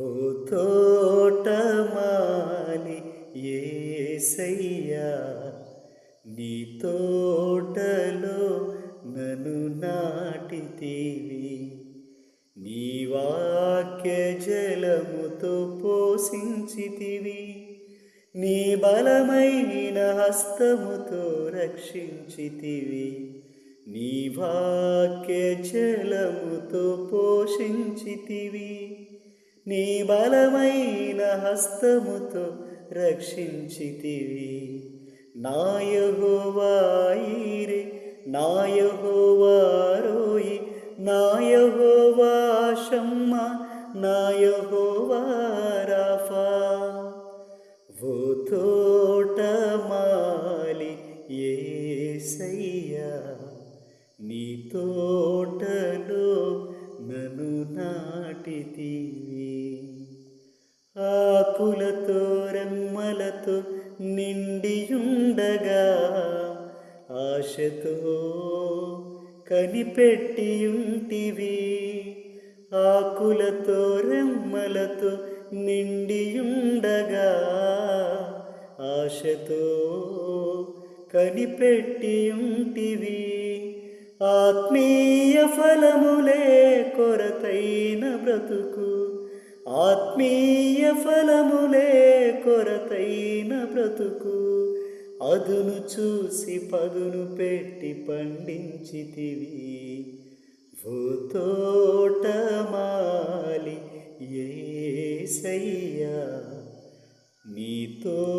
ఓ తోటమాలి ఏసయ్యా నీ తోటలో నను నాటితీవి. నీ వాక్య జలముతో పోషించితివి. నీ బలమైన హస్తముతో రక్షించితివి. నీ వాక్య జలముతో పోషించితివి. నీ బలమైన హస్తముతో రక్షించితివి. నాయహోవాయిరే నాయహోవారోయి నాయహోవా నాయహోవాషమ్మ నాయహోవారాఫా ఓ తోటమాలి ఏసయ్యా నీ తోటలో నను నాటితివి. ఆకులతో రెమ్మలతో నిండియుండగా ఆశతో కనిపెట్టియుంటివి ఆకులతో రెమ్మలతో నిండియుండగా ఆశతో కనిపెట్టియుంటివి ఆత్మీయ ఫలములే కొరతైన బ్రతుకు ఆత్మీయ ఫలములే కొరతైన బ్రతుకు. అదును చూసి పదును పెట్టి పండించితివి. భూతోటమాలి తోటమాలి ఏసయ్యా నీతో